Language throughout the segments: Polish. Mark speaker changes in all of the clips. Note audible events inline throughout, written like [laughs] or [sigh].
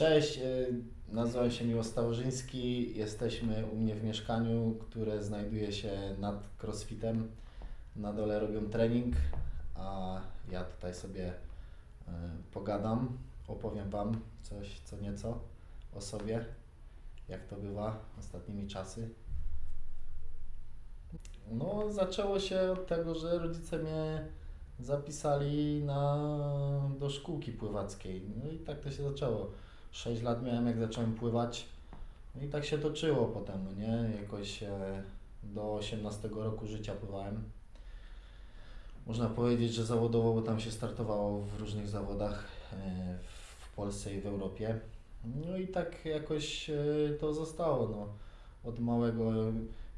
Speaker 1: Cześć, y, nazywam się Miłosz Stałożyński. Jesteśmy u mnie w mieszkaniu, które znajduje się nad crossfitem. Na dole robią trening, a ja tutaj sobie y, pogadam, opowiem Wam coś co nieco o sobie, jak to bywa ostatnimi czasy. No, zaczęło się od tego, że rodzice mnie zapisali na, do szkółki pływackiej. No i tak to się zaczęło. 6 lat miałem, jak zacząłem pływać. No i tak się toczyło potem, no nie? Jakoś e, do 18 roku życia pływałem. Można powiedzieć, że zawodowo, bo tam się startowało w różnych zawodach e, w Polsce i w Europie. No i tak jakoś e, to zostało, no. Od małego,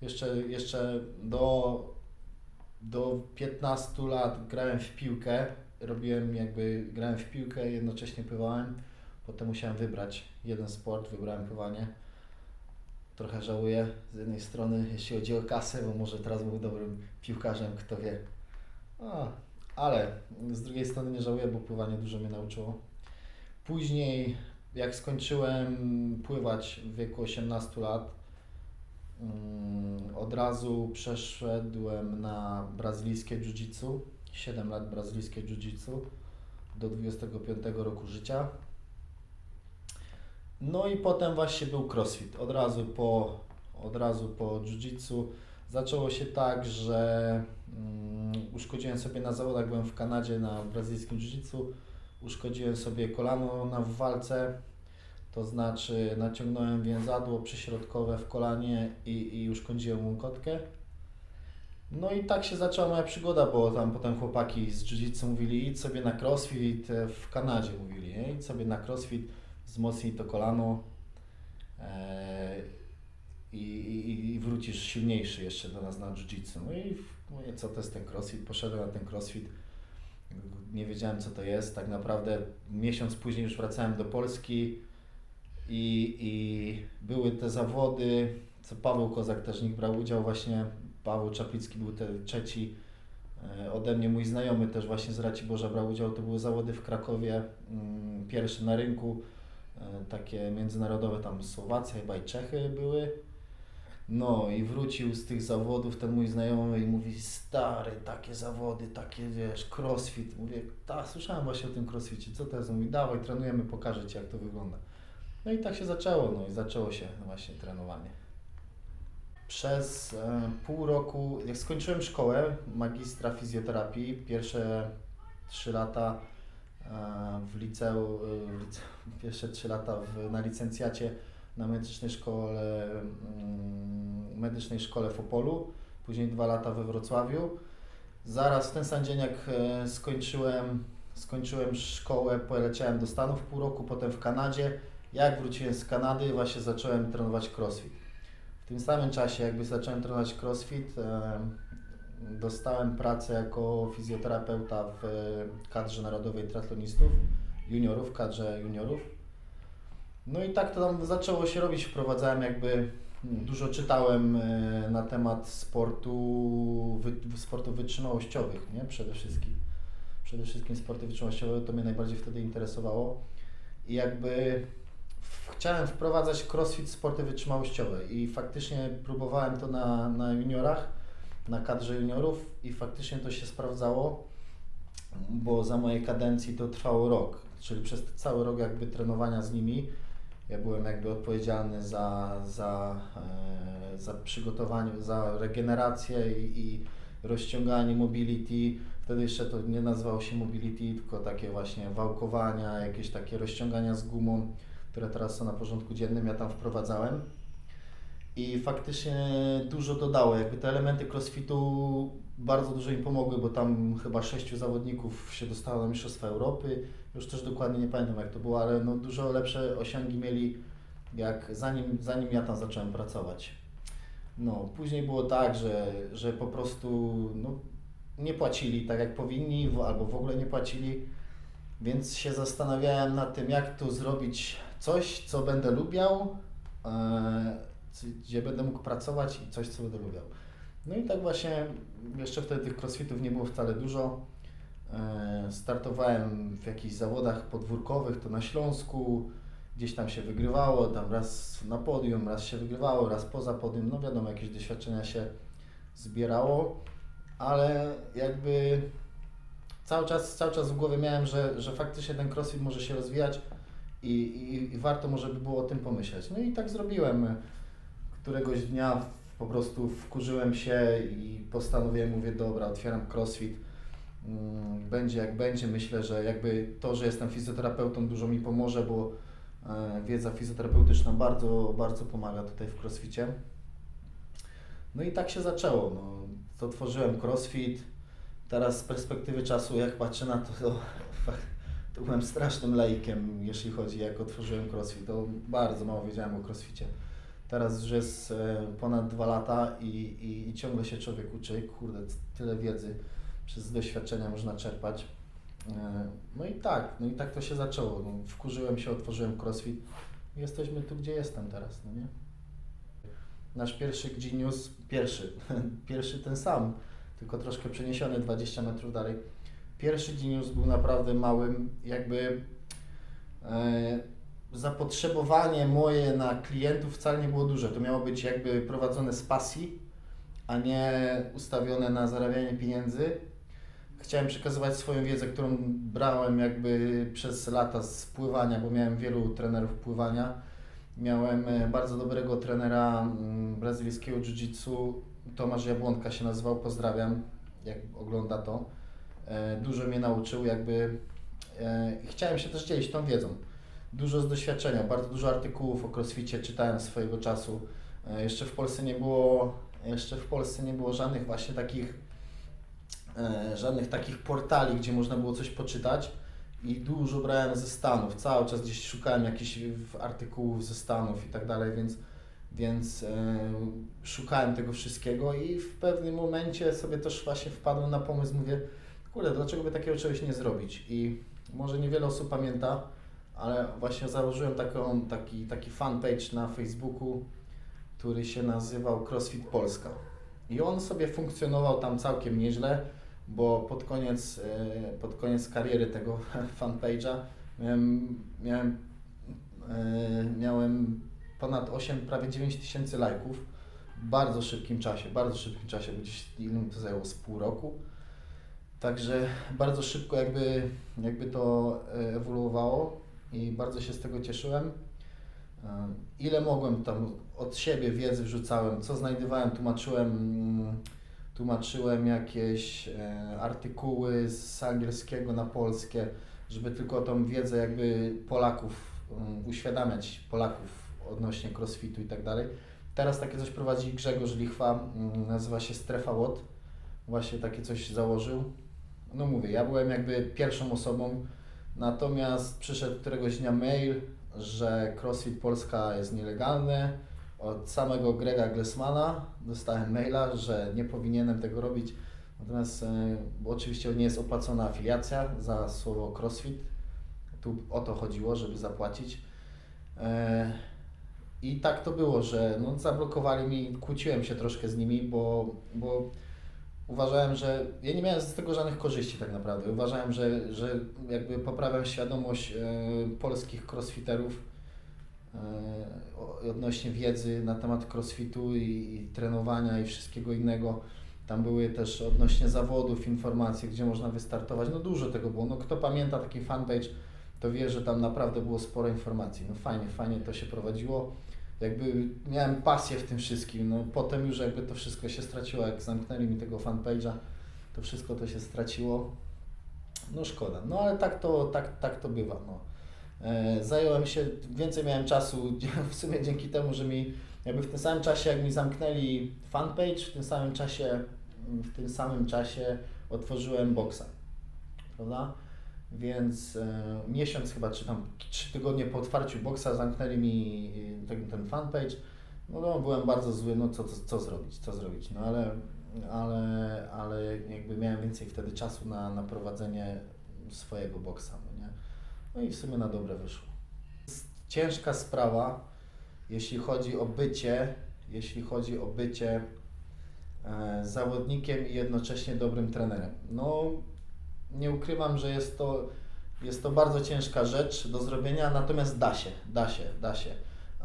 Speaker 1: jeszcze, jeszcze do, do 15 lat grałem w piłkę. Robiłem jakby, grałem w piłkę, jednocześnie pływałem. Potem musiałem wybrać jeden sport, wybrałem pływanie. Trochę żałuję z jednej strony, jeśli chodzi o kasę, bo może teraz był dobrym piłkarzem, kto wie. A, ale z drugiej strony nie żałuję, bo pływanie dużo mnie nauczyło. Później, jak skończyłem pływać w wieku 18 lat, mm, od razu przeszedłem na brazylijskie jiu-jitsu. 7 lat brazylijskie jiu-jitsu do 25 roku życia. No i potem właśnie był crossfit. Od razu po, od razu po jiu-jitsu zaczęło się tak, że mm, uszkodziłem sobie na zawodach, byłem w Kanadzie na brazylijskim jiu-jitsu, uszkodziłem sobie kolano na w walce, to znaczy naciągnąłem więzadło przyśrodkowe w kolanie i, i uszkodziłem łąkotkę. No i tak się zaczęła moja przygoda, bo tam potem chłopaki z jiu-jitsu mówili idź sobie na crossfit e, w Kanadzie mówili, nie? idź sobie na crossfit, wzmocnij to kolano e, i, i, i wrócisz silniejszy jeszcze do nas na jiu-jitsu. No i mówię, co to jest ten crossfit? Poszedłem na ten crossfit, nie wiedziałem co to jest. Tak naprawdę miesiąc później już wracałem do Polski i, i były te zawody, co Paweł Kozak też nich brał udział właśnie. Paweł Czaplicki był ten trzeci e, ode mnie, mój znajomy też właśnie z Raciborza brał udział. To były zawody w Krakowie, mm, pierwsze na rynku, takie międzynarodowe, tam Słowacja chyba i Czechy były. No i wrócił z tych zawodów ten mój znajomy i mówi, stary, takie zawody, takie wiesz, crossfit. Mówię, tak, słyszałem właśnie o tym crossficie, co to jest? Mówi, dawaj, trenujemy, pokażę Ci jak to wygląda. No i tak się zaczęło, no i zaczęło się właśnie trenowanie. Przez e, pół roku, jak skończyłem szkołę magistra fizjoterapii, pierwsze trzy lata e, w liceum, liceum pierwsze trzy lata w, na licencjacie na medycznej szkole, mm, medycznej szkole w Opolu, później dwa lata we Wrocławiu. Zaraz w ten sam dzień jak e, skończyłem, skończyłem szkołę, poleciałem do Stanów pół roku, potem w Kanadzie. Jak wróciłem z Kanady, właśnie zacząłem trenować crossfit. W tym samym czasie, jakby zacząłem trenować crossfit, e, dostałem pracę jako fizjoterapeuta w kadrze narodowej triatlonistów, juniorów, kadrze juniorów. No i tak to tam zaczęło się robić. Wprowadzałem jakby, mm, dużo czytałem e, na temat sportu, wy, sportów wytrzymałościowych, nie? Przede wszystkim. Przede wszystkim sporty wytrzymałościowe to mnie najbardziej wtedy interesowało. I jakby chciałem wprowadzać crossfit sporty wytrzymałościowe i faktycznie próbowałem to na, na juniorach, na kadrze juniorów i faktycznie to się sprawdzało, bo za mojej kadencji to trwało rok, czyli przez cały rok jakby trenowania z nimi ja byłem jakby odpowiedzialny za, za, e, za przygotowanie, za regenerację i, i rozciąganie mobility. Wtedy jeszcze to nie nazywało się mobility, tylko takie właśnie wałkowania, jakieś takie rozciągania z gumą, które teraz są na porządku dziennym, ja tam wprowadzałem. I faktycznie dużo to dało. Jakby te elementy crossfitu bardzo dużo im pomogły, bo tam chyba sześciu zawodników się dostało na Mistrzostwa Europy. Już też dokładnie nie pamiętam jak to było, ale no dużo lepsze osiągi mieli jak zanim, zanim ja tam zacząłem pracować. No, później było tak, że, że po prostu no, nie płacili tak jak powinni, albo w ogóle nie płacili, więc się zastanawiałem nad tym, jak tu zrobić coś, co będę lubiał, c- gdzie będę mógł pracować i coś, co będę lubiał. No i tak właśnie, jeszcze wtedy tych crossfitów nie było wcale dużo. E, Startowałem w jakichś zawodach podwórkowych, to na Śląsku gdzieś tam się wygrywało, tam raz na podium, raz się wygrywało, raz poza podium, no wiadomo, jakieś doświadczenia się zbierało, ale jakby cały czas, cały czas w głowie miałem, że, że faktycznie ten crossfit może się rozwijać i, i, i warto może by było o tym pomyśleć. No i tak zrobiłem. Któregoś dnia po prostu wkurzyłem się i postanowiłem, mówię, dobra, otwieram crossfit. Mm, Będzie jak będzie. Myślę, że jakby to, że jestem fizjoterapeutą dużo mi pomoże, bo e, wiedza fizjoterapeutyczna bardzo, bardzo pomaga tutaj w crossficie. No i tak się zaczęło. No, to tworzyłem crossfit. Teraz z perspektywy czasu, jak patrzę na to, to, to byłem strasznym laikiem, jeśli chodzi jak otworzyłem crossfit. To bardzo mało wiedziałem o crossficie. Teraz już jest e, ponad dwa lata i, i, i ciągle się człowiek uczy. Kurde, tyle wiedzy przez doświadczenia można czerpać. E, No i tak, no i tak to się zaczęło. No, wkurzyłem się, otworzyłem crossfit. Jesteśmy tu, gdzie jestem teraz, no nie? Nasz pierwszy Genius, pierwszy, [laughs] pierwszy ten sam, tylko troszkę przeniesiony 20 metrów dalej. Pierwszy Genius był naprawdę małym, jakby e, zapotrzebowanie moje na klientów wcale nie było duże. To miało być jakby prowadzone z pasji, a nie ustawione na zarabianie pieniędzy. Chciałem przekazywać swoją wiedzę, którą brałem jakby przez lata z pływania, bo miałem wielu trenerów pływania. Miałem e, bardzo dobrego trenera mm, brazylijskiego jiu-jitsu, Tomasz Jabłonka się nazywał, pozdrawiam, jak ogląda to. E, Dużo mnie nauczył, jakby e, chciałem się też dzielić tą wiedzą. Dużo z doświadczenia, bardzo dużo artykułów o crossficie czytałem swojego czasu. E, Jeszcze w Polsce nie było, jeszcze w Polsce nie było żadnych właśnie takich e, żadnych takich portali, gdzie można było coś poczytać i dużo brałem ze Stanów. Cały czas gdzieś szukałem jakichś artykułów ze Stanów i tak dalej, więc, więc e, szukałem tego wszystkiego i w pewnym momencie sobie też właśnie wpadłem na pomysł, mówię, kurde, dlaczego by takiego czegoś nie zrobić? I może niewiele osób pamięta, ale właśnie założyłem taką, taki, taki fanpage na Facebooku, który się nazywał CrossFit Polska. I on sobie funkcjonował tam całkiem nieźle, bo pod koniec, e, pod koniec kariery tego [laughs] fanpage'a miałem, miałem, e, miałem ponad 8, prawie 9 tysięcy lajków w bardzo szybkim czasie, bardzo szybkim czasie, gdzieś ile to zajęło z pół roku. Także bardzo szybko jakby, jakby to e, ewoluowało i bardzo się z tego cieszyłem. E, Ile mogłem tam od siebie wiedzy wrzucałem, co znajdowałem, tłumaczyłem, mm, tłumaczyłem jakieś e, artykuły z angielskiego na polskie, żeby tylko tą wiedzę jakby Polaków, um, uświadamiać Polaków odnośnie crossfitu i tak dalej. Teraz takie coś prowadzi Grzegorz Lichwa, mm, nazywa się Strefa WOD. Właśnie takie coś założył. No mówię, ja byłem jakby pierwszą osobą, natomiast przyszedł któregoś dnia mail, że CrossFit Polska jest nielegalny. Od samego Grega Glesmana dostałem maila, że nie powinienem tego robić. Natomiast e, bo oczywiście nie jest opłacona afiliacja za słowo CrossFit. Tu o to chodziło, żeby zapłacić. E, I tak to było, że no, zablokowali mi, kłóciłem się troszkę z nimi, bo, bo uważałem, że ja nie miałem z tego żadnych korzyści tak naprawdę. Uważałem, że, że jakby poprawiam świadomość e, polskich crossfiterów e, odnośnie wiedzy na temat crossfitu i, i trenowania i wszystkiego innego. Tam były też odnośnie zawodów informacje, gdzie można wystartować. No dużo tego było. No kto pamięta taki fanpage, to wie, że tam naprawdę było sporo informacji. No fajnie, fajnie to się prowadziło. Jakby miałem pasję w tym wszystkim. No potem już jakby to wszystko się straciło, jak zamknęli mi tego fanpage'a, to wszystko to się straciło. No szkoda. No ale tak to, tak, tak to bywa. No. E, Zająłem się, więcej miałem czasu [laughs] w sumie dzięki temu, że mi jakby w tym samym czasie, jak mi zamknęli fanpage, w tym samym czasie, w tym samym czasie otworzyłem boxa, prawda? Więc e, miesiąc chyba, czy tam trzy tygodnie po otwarciu boxa zamknęli mi e, ten, ten fanpage. No, no byłem bardzo zły, no co, co, co zrobić, co zrobić, no ale, ale, ale jakby miałem więcej wtedy czasu na, na prowadzenie swojego boxa, no nie? No i w sumie na dobre wyszło. Jest ciężka sprawa, jeśli chodzi o bycie, jeśli chodzi o bycie e, zawodnikiem i jednocześnie dobrym trenerem. No, nie ukrywam, że jest to Jest to bardzo ciężka rzecz do zrobienia, natomiast da się, da się, da się.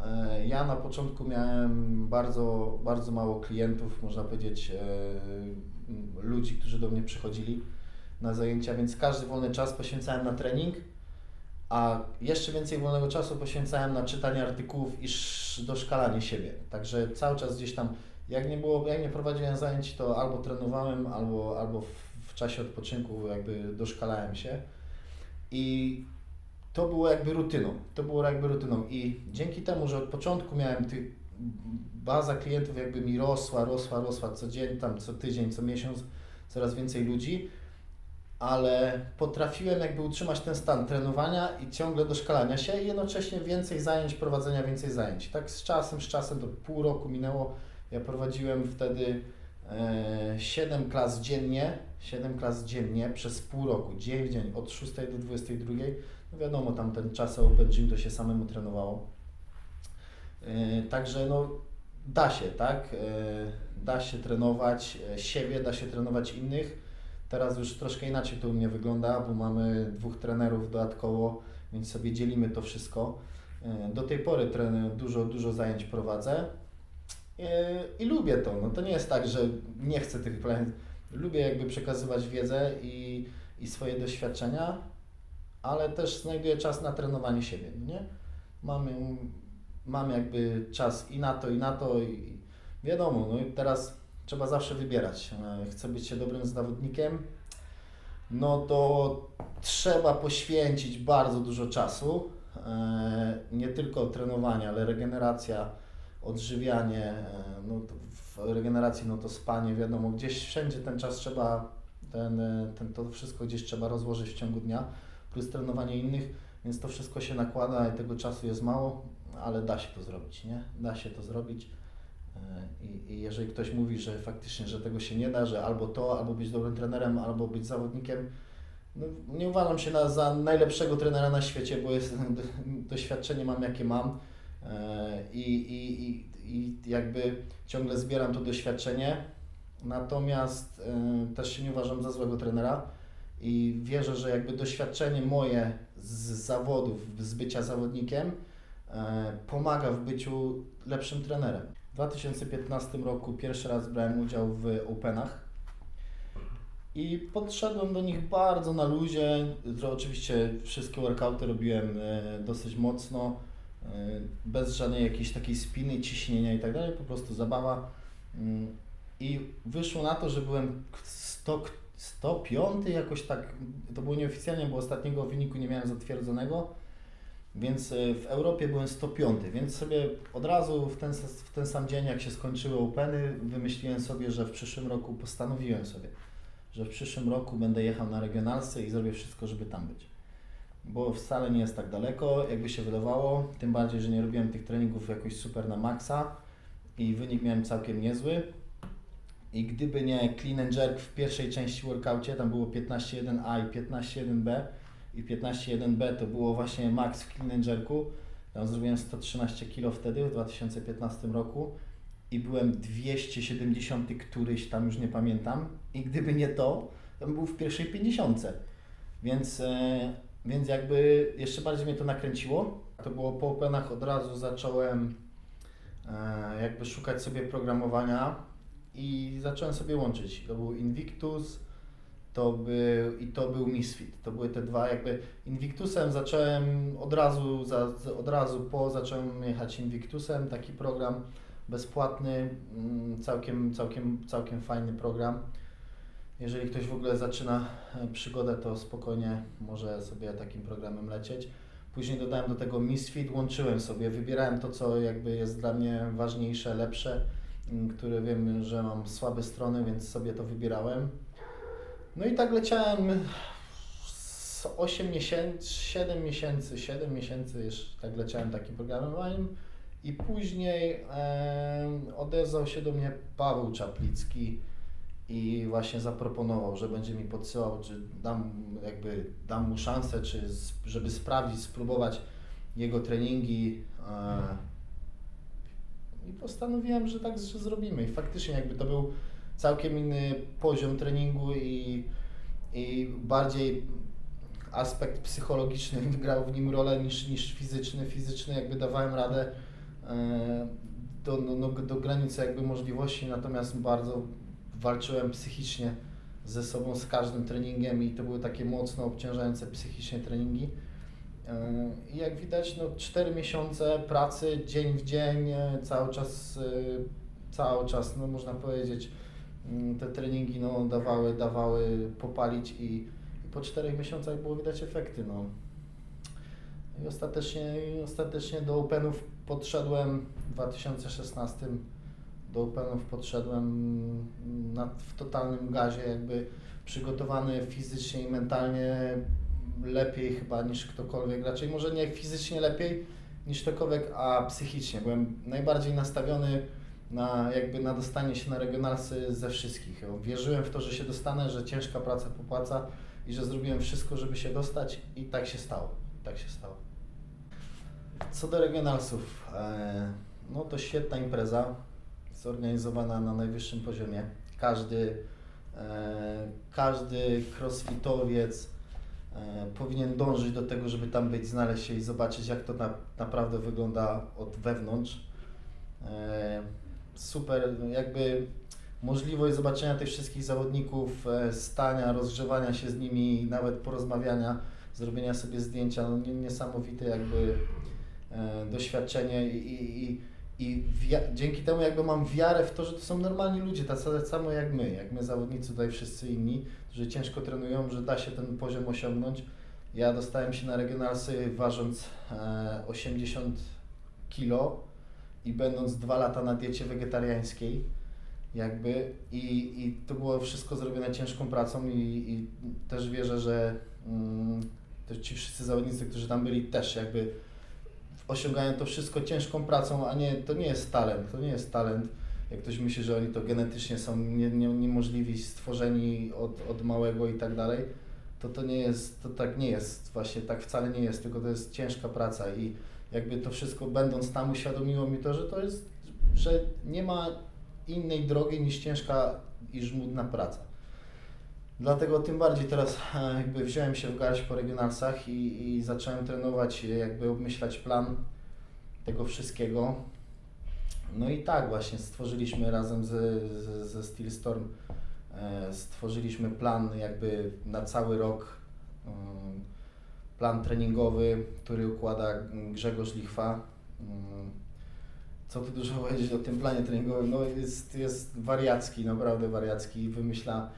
Speaker 1: E, Ja na początku miałem bardzo, bardzo mało klientów, można powiedzieć, e, ludzi, którzy do mnie przychodzili na zajęcia, więc każdy wolny czas poświęcałem na trening, a jeszcze więcej wolnego czasu poświęcałem na czytanie artykułów i sz- doszkalanie siebie. Także cały czas gdzieś tam, jak nie było, jak nie prowadziłem zajęć, to albo trenowałem, albo, albo czasie odpoczynku jakby doszkalałem się. I to było jakby rutyną. To było jakby rutyną. I dzięki temu, że od początku miałem tych baza klientów jakby mi rosła, rosła, rosła co dzień, tam co tydzień, co miesiąc, coraz więcej ludzi, ale potrafiłem jakby utrzymać ten stan trenowania i ciągle doszkalania się i jednocześnie więcej zajęć, prowadzenia więcej zajęć. Tak z czasem, z czasem, to pół roku minęło, ja prowadziłem wtedy 7 klas dziennie, 7 klas dziennie przez pół roku, dzień w dzień, od 6 do 22. No wiadomo, tam ten czas Open Gym to się samemu trenowało. E, Także no, da się, tak? E, Da się trenować e, siebie, da się trenować innych. Teraz już troszkę inaczej to u mnie wygląda, bo mamy dwóch trenerów dodatkowo, więc sobie dzielimy to wszystko. E, Do tej pory trener, dużo, dużo zajęć prowadzę e, i lubię to. No to nie jest tak, że nie chcę tych zajęć. Lubię jakby przekazywać wiedzę i, i swoje doświadczenia, ale też znajduję czas na trenowanie siebie, no nie? Mam, mam jakby czas i na to, i na to i wiadomo, no i teraz trzeba zawsze wybierać. E, Chcę być się dobrym zawodnikiem, no to trzeba poświęcić bardzo dużo czasu. E, Nie tylko trenowanie, ale regeneracja, odżywianie, e, no w regeneracji no to spanie, wiadomo, gdzieś wszędzie ten czas trzeba, ten, e, ten, to wszystko gdzieś trzeba rozłożyć w ciągu dnia, plus trenowanie innych, więc to wszystko się nakłada i tego czasu jest mało, ale da się to zrobić, nie? Da się to zrobić. E, I, I jeżeli ktoś mówi, że faktycznie, że tego się nie da, że albo to, albo być dobrym trenerem, albo być zawodnikiem, no, nie uważam się na, za najlepszego trenera na świecie, bo jest, [laughs] doświadczenie mam jakie mam i, i, i, i jakby ciągle zbieram to doświadczenie. Natomiast e, też się nie uważam za złego trenera i wierzę, że jakby doświadczenie moje z zawodów, z bycia zawodnikiem e, pomaga w byciu lepszym trenerem. W 2015 roku pierwszy raz brałem udział w Openach i podszedłem do nich bardzo na luzie. Oczywiście wszystkie workouty robiłem e, dosyć mocno, e, bez żadnej jakiejś takiej spiny, ciśnienia i tak dalej, po prostu zabawa. Mm, I wyszło na to, że byłem 100, 105 jakoś tak, to było nieoficjalnie, bo ostatniego wyniku nie miałem zatwierdzonego, więc e, w Europie byłem 105, więc sobie od razu w ten, w ten sam dzień, jak się skończyły Openy, wymyśliłem sobie, że w przyszłym roku postanowiłem sobie, że w przyszłym roku będę jechał na regionalsce i zrobię wszystko, żeby tam być. Bo wcale nie jest tak daleko, jakby się wydawało, tym bardziej, że nie robiłem tych treningów jakoś super na maksa i wynik miałem całkiem niezły. I gdyby nie clean and jerk w pierwszej części workoutie, tam było 15.1a i 15.1b i 15.1b to było właśnie max w clean and jerku. Tam zrobiłem 113 kg wtedy w 2015 roku i byłem 270 któryś, tam już nie pamiętam. I gdyby nie to, to bym był w pierwszej 50. Więc, e, więc jakby jeszcze bardziej mnie to nakręciło. To było po Openach od razu zacząłem e, jakby szukać sobie programowania i zacząłem sobie łączyć. To był Invictus to był, i to był Misfit. To były te dwa jakby. Invictusem zacząłem od razu, za, od razu po zacząłem jechać Invictusem, taki program bezpłatny, mm, całkiem, całkiem, całkiem fajny program. Jeżeli ktoś w ogóle zaczyna e, przygodę, to spokojnie może sobie takim programem lecieć. Później dodałem do tego Misfit, łączyłem sobie, wybierałem to, co jakby jest dla mnie ważniejsze, lepsze, które wiem, że mam słabe strony, więc sobie to wybierałem. No i tak leciałem z 8 miesięcy, 7 miesięcy, 7 miesięcy jeszcze tak leciałem takim programowaniem i później em, odezwał się do mnie Paweł Czaplicki i właśnie zaproponował, że będzie mi podsyłał, czy dam, jakby dam mu szansę, czy żeby sprawdzić, spróbować jego treningi. E, I postanowiłem, że tak że zrobimy. I faktycznie jakby to był całkiem inny poziom treningu i, i bardziej aspekt psychologiczny [laughs] grał w nim rolę niż, niż fizyczny. Fizyczny jakby dawałem radę e, do, no, no, do granicy jakby możliwości, natomiast bardzo walczyłem psychicznie ze sobą z każdym treningiem i to były takie mocno obciążające psychicznie treningi. E, I jak widać, no 4 miesiące pracy, dzień w dzień, e, cały czas, e, cały czas, no można powiedzieć, mm, te treningi no, dawały, dawały popalić i, i po 4 miesiącach było widać efekty. No. I ostatecznie, ostatecznie do Openów podszedłem w 2016. Do Openów podszedłem na, w totalnym gazie, jakby przygotowany fizycznie i mentalnie lepiej chyba niż ktokolwiek. Raczej może nie fizycznie lepiej niż ktokolwiek, a psychicznie. Byłem najbardziej nastawiony na jakby na dostanie się na regionalsy ze wszystkich. Wierzyłem w to, że się dostanę, że ciężka praca popłaca i że zrobiłem wszystko, żeby się dostać i tak się stało. Tak się stało. Co do regionalsów, e, no to świetna impreza, zorganizowana na najwyższym poziomie. Każdy, e, każdy crossfitowiec e, powinien dążyć do tego, żeby tam być, znaleźć się i zobaczyć, jak to na, naprawdę wygląda od wewnątrz. Super, jakby możliwość zobaczenia tych wszystkich zawodników, stania, rozgrzewania się z nimi, nawet porozmawiania, zrobienia sobie zdjęcia, no niesamowite jakby E, doświadczenie i, i, i dzięki temu jakby mam wiarę w to, że to są normalni ludzie, tacy samo jak my, jak my zawodnicy tutaj wszyscy inni, którzy ciężko trenują, że da się ten poziom osiągnąć. Ja dostałem się na regionalsy ważąc e, 80 kilo i będąc dwa lata na diecie wegetariańskiej jakby i, i to było wszystko zrobione ciężką pracą i, i też wierzę, że mm, ci wszyscy zawodnicy, którzy tam byli też jakby osiągają to wszystko ciężką pracą, a nie, to nie jest talent, to nie jest talent. Jak ktoś myśli, że oni to genetycznie są nie, nie, niemożliwi, stworzeni od, od małego i tak dalej, to to nie jest, to tak nie jest, właśnie tak wcale nie jest, tylko to jest ciężka praca i jakby to wszystko będąc tam uświadomiło mi to, że to jest, że nie ma innej drogi niż ciężka i żmudna praca. Dlatego tym bardziej teraz e, jakby wziąłem się w garść po regionalsach i, i zacząłem trenować, jakby obmyślać plan tego wszystkiego. No i tak właśnie stworzyliśmy razem ze, ze, ze Steelstorm, e, stworzyliśmy plan jakby na cały rok, e, plan treningowy, który układa Grzegorz Lichwa. Co tu dużo powiedzieć o tym planie treningowym, no jest, jest wariacki, naprawdę wariacki, wymyśla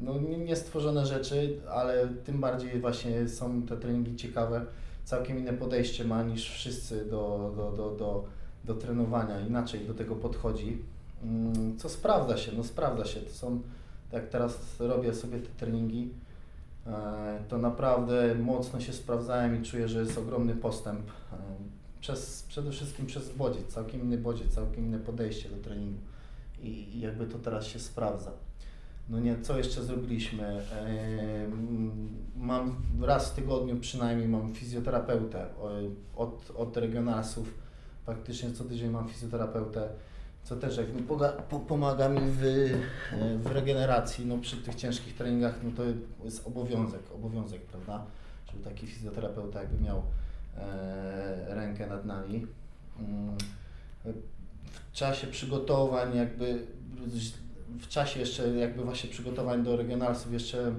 Speaker 1: no, niestworzone rzeczy, ale tym bardziej właśnie są te treningi ciekawe. Całkiem inne podejście ma niż wszyscy do, do, do, do, do trenowania, inaczej do tego podchodzi. Mm, co sprawdza się, no sprawdza się. To są, jak teraz robię sobie te treningi, e, to naprawdę mocno się sprawdzałem i czuję, że jest ogromny postęp. E, przez, przede wszystkim przez bodziec, całkiem inny bodziec, całkiem inne podejście do treningu i, i jakby to teraz się sprawdza. No nie, co jeszcze zrobiliśmy? Mam raz w tygodniu przynajmniej mam fizjoterapeutę od, od regionalsów. Faktycznie co tydzień mam fizjoterapeutę, co też jakby pomaga mi w, w regeneracji. No przy tych ciężkich treningach no to jest obowiązek, obowiązek, prawda? Żeby taki fizjoterapeuta jakby miał e, rękę nad nami. Mm, w czasie przygotowań jakby w czasie jeszcze jakby właśnie przygotowań do regionalsów jeszcze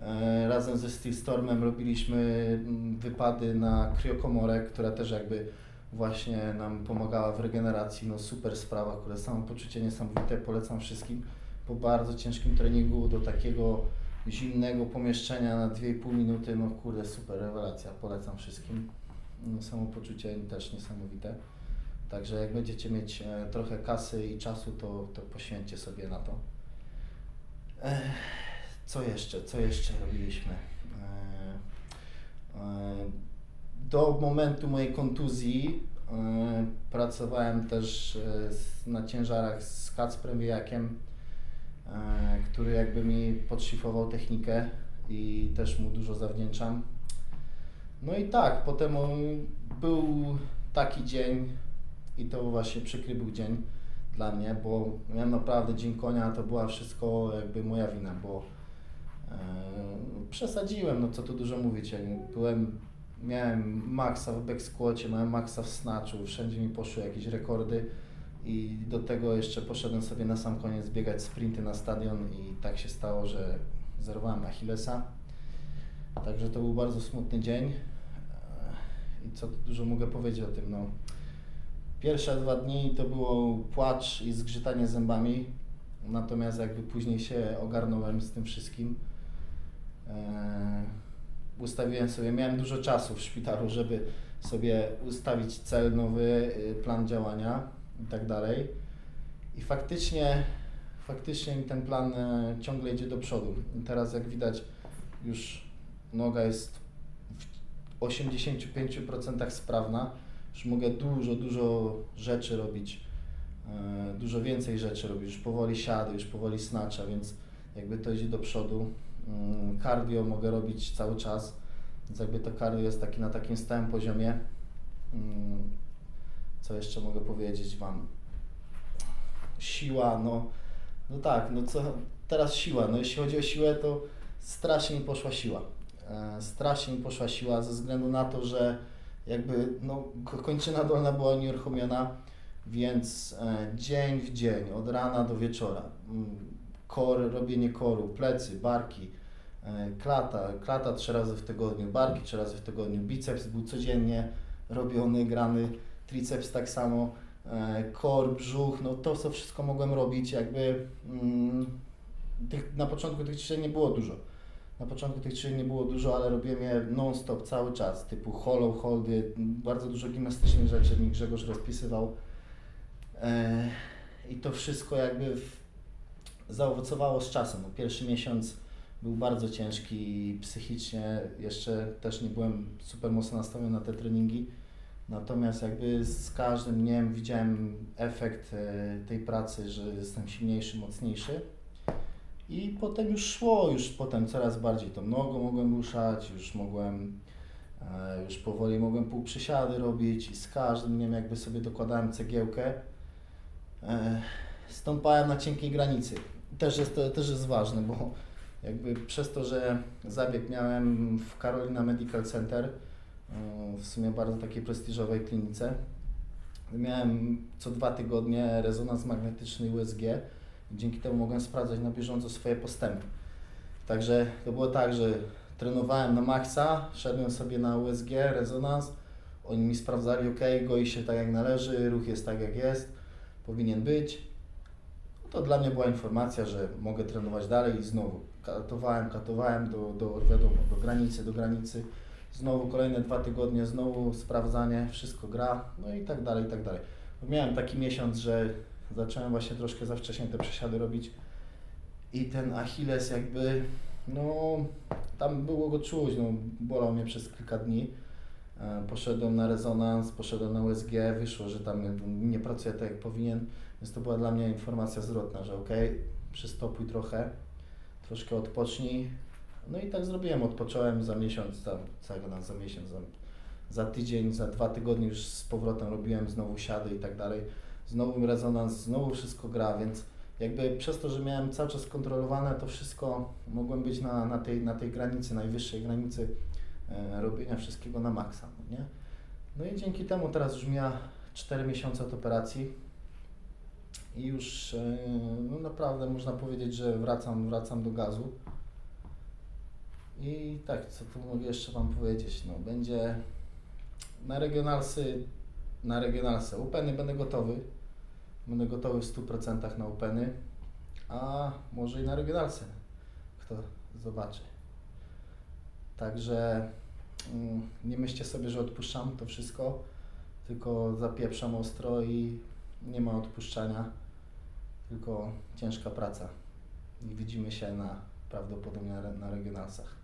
Speaker 1: e, razem ze Steelstormem robiliśmy mm, wypady na kriokomorę, która też jakby właśnie nam pomagała w regeneracji. No super sprawa, które samopoczucie niesamowite, polecam wszystkim. Po bardzo ciężkim treningu do takiego zimnego pomieszczenia na 2,5 minuty, no kurde, super rewelacja, polecam wszystkim. No, samopoczucie też niesamowite. Także jak będziecie mieć e, trochę kasy i czasu, to, to poświęćcie sobie na to. Co jeszcze? Co jeszcze robiliśmy? E, e, do momentu mojej kontuzji pracowałem też na ciężarach z Kacprem Wijakiem, który jakby mi podszlifował technikę i też mu dużo zawdzięczam. No i tak, potem był taki dzień, i to właśnie przykry był dzień dla mnie, bo miałem naprawdę Dzień Konia, to była wszystko jakby moja wina, bo Przesadziłem, no co tu dużo mówić. Byłem, miałem maksa w back squacie, miałem maksa w snatchu, wszędzie mi poszły jakieś rekordy i do tego jeszcze poszedłem sobie na sam koniec biegać sprinty na stadion i tak się stało, że zerwałem Achillesa. Także to był bardzo smutny dzień. Eee, I co tu dużo mogę powiedzieć o tym, no. Pierwsze dwa dni to było płacz i zgrzytanie zębami, natomiast jakby później się ogarnąłem z tym wszystkim. Eee, ustawiłem sobie, miałem dużo czasu w szpitalu, żeby sobie ustawić cel nowy, y, plan działania i tak dalej. I faktycznie, faktycznie mi ten plan e, ciągle idzie do przodu. I teraz jak widać już noga jest w 85% sprawna. Już mogę dużo, dużo rzeczy robić, e, dużo więcej rzeczy robić. Już powoli siady, już powoli snacza, więc jakby to idzie do przodu. Mm, Cardio mogę robić cały czas, więc jakby to cardio jest taki na takim stałym poziomie. Mm, Co jeszcze mogę powiedzieć Wam? Siła, no, no tak, no co, teraz siła, no jeśli chodzi o siłę, to strasznie mi poszła siła. E, Strasznie mi poszła siła ze względu na to, że jakby no, ko- kończyna dolna była unieruchomiona, więc e, dzień w dzień, od rana do wieczora, mm, kor, robienie koru, plecy, barki, e, klata, klata trzy razy w tygodniu, barki trzy razy w tygodniu, biceps był codziennie robiony, grany, triceps tak samo, e, kor, brzuch, no to co wszystko mogłem robić, jakby mm, tych, na początku tych ćwiczeń nie było dużo. Na początku tych ćwiczeń nie było dużo, ale robiłem je non-stop cały czas, typu hollow holdy, bardzo dużo gimnastycznych rzeczy mi Grzegorz rozpisywał. E, I to wszystko jakby zaowocowało z czasem. bo Pierwszy miesiąc był bardzo ciężki psychicznie, jeszcze też nie byłem super mocno nastawiony na te treningi. Natomiast jakby z każdym dniem widziałem efekt e, tej pracy, że jestem silniejszy, mocniejszy. I potem już szło, już potem coraz bardziej tą nogą mogłem ruszać, już mogłem, e, już powoli mogłem półprzysiady robić i z każdym dniem jakby sobie dokładałem cegiełkę. E, Stąpałem na cienkiej granicy. Też jest to też jest ważne, bo jakby przez to, że zabieg miałem w Carolina Medical Center, e, w sumie bardzo takiej prestiżowej klinice, miałem co dwa tygodnie rezonans magnetyczny USG, Dzięki temu mogłem sprawdzać na bieżąco swoje postępy. Także to było tak, że trenowałem na maksa, szedłem sobie na USG, rezonans, oni mi sprawdzali, ok, goi się tak jak należy, ruch jest tak jak jest, powinien być. To dla mnie była informacja, że mogę trenować dalej i znowu katowałem, katowałem do, do, wiadomo, do granicy, do granicy. Znowu kolejne dwa tygodnie, znowu sprawdzanie, wszystko gra, no i tak dalej, i tak dalej. Miałem taki miesiąc, że zacząłem właśnie troszkę za wcześnie te przesiady robić i ten Achilles jakby, no tam było go czuć, no bolał mnie przez kilka dni. E, Poszedłem na rezonans, poszedłem na USG, wyszło, że tam nie pracuje tak jak powinien, więc to była dla mnie informacja zwrotna, że ok, przystopuj trochę, troszkę odpocznij. No i tak zrobiłem, odpocząłem za miesiąc, za, za, za miesiąc, za, za tydzień, za dwa tygodnie już z powrotem robiłem znowu siady i tak dalej znowu rezonans, znowu wszystko gra, więc jakby przez to, że miałem cały czas kontrolowane to wszystko, mogłem być na, na, tej, na tej granicy, najwyższej granicy e, robienia wszystkiego na maksa, no nie? No i dzięki temu teraz już mija 4 miesiące od operacji i już e, no naprawdę można powiedzieć, że wracam, wracam do gazu. I tak, co tu mogę jeszcze Wam powiedzieć, no będzie na regionalsy, na regionalsy Openy będę gotowy, będę gotowy w 100% na Openy, a może i na regionalce, kto zobaczy. Także mm, nie myślcie sobie, że odpuszczam to wszystko, tylko zapieprzam ostro i nie ma odpuszczania, tylko ciężka praca. I widzimy się na prawdopodobnie na, na regionalsach.